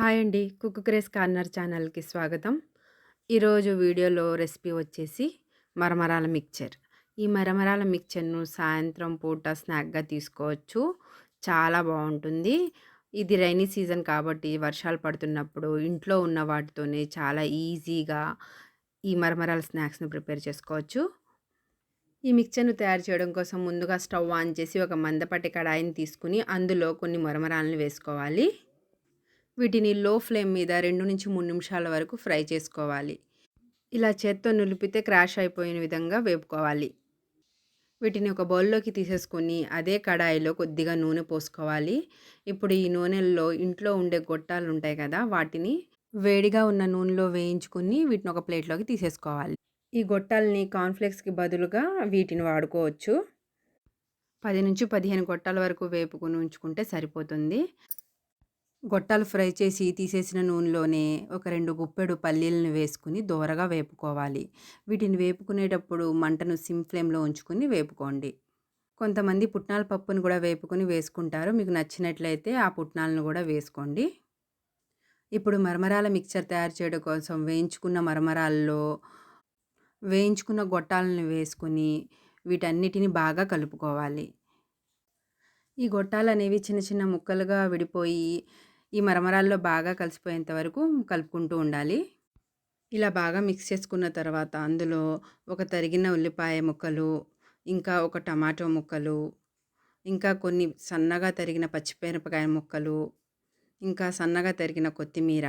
Hi అండి. Cook craze corner ఛానల్కి స్వాగతం. ఈరోజు వీడియోలో రెసిపీ వచ్చేసి మరమరాల మిక్చర్. ఈ మరమరాల మిక్చర్ను సాయంత్రం పూట స్నాక్గా తీసుకోవచ్చు. చాలా బాగుంటుంది. ఇది రైనీ సీజన్ కాబట్టి వర్షాలు పడుతున్నప్పుడు ఇంట్లో ఉన్న వాటితోనే చాలా ఈజీగా ఈ మరమరాల స్నాక్స్ని ప్రిపేర్ చేసుకోవచ్చు. ఈ మిక్చర్ను తయారు చేయడం కోసం ముందుగా స్టవ్ ఆన్ చేసి ఒక మందపట్టి కడాయిని తీసుకుని అందులో కొన్ని మరమరాలను వేసుకోవాలి. వీటిని లో ఫ్లేమ్ మీద రెండు నుంచి మూడు నిమిషాల వరకు ఫ్రై చేసుకోవాలి. ఇలా చేత్తో నిలిపితే క్రాష్ అయిపోయిన విధంగా వేపుకోవాలి. వీటిని ఒక బౌల్లోకి తీసేసుకొని అదే కడాయిలో కొద్దిగా నూనె పోసుకోవాలి. ఇప్పుడు ఈ నూనెల్లో ఇంట్లో ఉండే గొట్టాలు ఉంటాయి కదా వాటిని వేడిగా ఉన్న నూనెలో వేయించుకుని వీటిని ఒక ప్లేట్లోకి తీసేసుకోవాలి. ఈ గొట్టాలని కాన్ఫ్లెక్స్కి బదులుగా వీటిని వాడుకోవచ్చు. పది నుంచి పదిహేను గొట్టాల వరకు వేపుకుని ఉంచుకుంటే సరిపోతుంది. గొట్టాలు ఫ్రై చేసి తీసేసిన నూనెలోనే ఒక రెండు గుప్పెడు పల్లీలను వేసుకుని దోరగా వేపుకోవాలి. వీటిని వేపుకునేటప్పుడు మంటను సిమ్ ఫ్లేమ్లో ఉంచుకుని వేపుకోండి. కొంతమంది పుట్నాల పప్పును కూడా వేపుకుని వేసుకుంటారు. మీకు నచ్చినట్లయితే ఆ పుట్నాలను కూడా వేసుకోండి. ఇప్పుడు మరమరాల మిక్చర్ తయారు చేయడం కోసం వేయించుకున్న మరమరాల్లో వేయించుకున్న గొట్టాలను వేసుకుని వీటన్నిటిని బాగా కలుపుకోవాలి. ఈ గొట్టాలు అనేవి చిన్న చిన్న ముక్కలుగా విడిపోయి ఈ మరమరాల్లో బాగా కలిసిపోయేంత వరకు కలుపుకుంటూ ఉండాలి. ఇలా బాగా మిక్స్ చేసుకున్న తర్వాత అందులో ఒక తరిగిన ఉల్లిపాయ ముక్కలు ఇంకా ఒక టమాటో ముక్కలు ఇంకా కొన్ని సన్నగా తరిగిన పచ్చిమిరపకాయ ముక్కలు ఇంకా సన్నగా తరిగిన కొత్తిమీర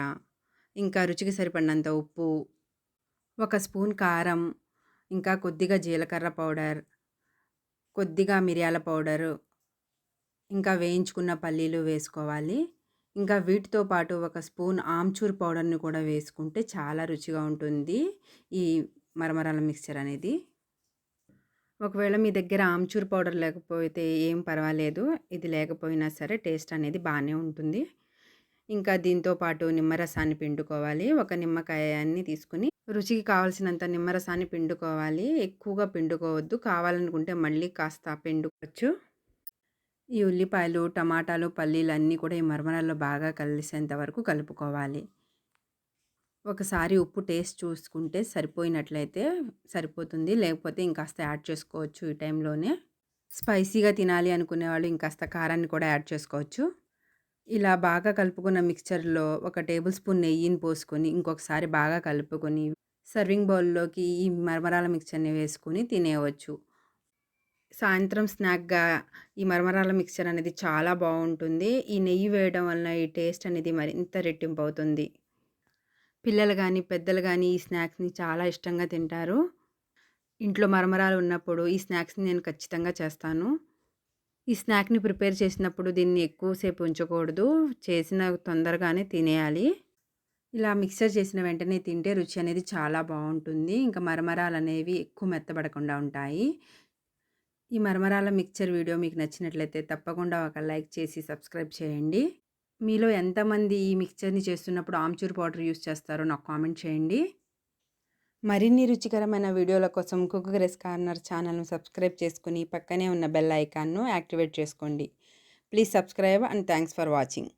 ఇంకా రుచికి సరిపడినంత ఉప్పు ఒక స్పూన్ కారం ఇంకా కొద్దిగా జీలకర్ర పౌడర్ కొద్దిగా మిరియాల పౌడరు ఇంకా వేయించుకున్న పల్లీలు వేసుకోవాలి. ఇంకా వీటితో పాటు ఒక స్పూన్ ఆమ్చూర్ పౌడర్ని కూడా వేసుకుంటే చాలా రుచిగా ఉంటుంది ఈ మరమరాల మిక్చర్ అనేది. ఒకవేళ మీ దగ్గర ఆమ్చూర్ పౌడర్ లేకపోతే ఏం పర్వాలేదు ఇది లేకపోయినా సరే టేస్ట్ అనేది బాగానే ఉంటుంది. ఇంకా దీంతో పాటు నిమ్మరసాన్ని పిండుకోవాలి. ఒక నిమ్మకాయాన్ని తీసుకుని రుచికి కావాల్సినంత నిమ్మరసాన్ని పిండుకోవాలి. ఎక్కువగా పిండుకోవద్దు. కావాలనుకుంటే మళ్ళీ కాస్త పిండుకోవచ్చు. ఈ ఉల్లిపాయలు టమాటాలు పల్లీలు అన్నీ కూడా ఈ మరమరాల్లో బాగా కలిసేంత వరకు కలుపుకోవాలి. ఒకసారి ఉప్పు టేస్ట్ చూసుకుంటే సరిపోయినట్లయితే సరిపోతుంది. లేకపోతే ఇంకాస్త యాడ్ చేసుకోవచ్చు ఈ టైంలోనే. స్పైసీగా తినాలి అనుకునే వాళ్ళు ఇంకాస్త కారాన్ని కూడా యాడ్ చేసుకోవచ్చు. ఇలా బాగా కలుపుకున్న మిక్చర్లో ఒక టేబుల్ స్పూన్ నెయ్యిని పోసుకొని ఇంకొకసారి బాగా కలుపుకొని సర్వింగ్ బౌల్లోకి ఈ మరమరాల మిక్చర్ని వేసుకొని తినేయవచ్చు. సాయంత్రం స్నాక్గా ఈ మరమరాల మిక్చర్ అనేది చాలా బాగుంటుంది ఈ నెయ్యి వేయడం వలన ఈ టేస్ట్ అనేది మరింత రెట్టింపు అవుతుంది పిల్లలు కానీ పెద్దలు కానీ ఈ స్నాక్స్ని చాలా ఇష్టంగా తింటారు. ఇంట్లో మరమరాలు ఉన్నప్పుడు ఈ స్నాక్స్ని నేను ఖచ్చితంగా చేస్తాను. ఈ స్నాక్ని ప్రిపేర్ చేసినప్పుడు దీన్ని ఎక్కువసేపు ఉంచకూడదు. చేసిన తొందరగానే తినేయాలి. ఇలా మిక్సర్ చేసిన వెంటనే తింటే రుచి అనేది చాలా బాగుంటుంది ఇంకా మరమరాలు అనేవి ఎక్కువ మెత్తబడకుండా ఉంటాయి. ఈ మరమరాల మిక్చర్ వీడియో మీకు నచ్చినట్లయితే తప్పకుండా ఒక లైక్ చేసి సబ్స్క్రైబ్ చేయండి. మీలో ఎంతమంది ఈ మిక్చర్ని చేస్తున్నప్పుడు ఆమ్చూర్ పౌడర్ యూస్ చేస్తారో నాకు కామెంట్ చేయండి. మరిన్ని రుచికరమైన వీడియోల కోసం కుక్ గ్రెస్ కార్నర్ ఛానల్ను సబ్స్క్రైబ్ చేసుకుని పక్కనే ఉన్న బెల్ ఐకాన్ను యాక్టివేట్ చేసుకోండి. Please subscribe and thanks for watching.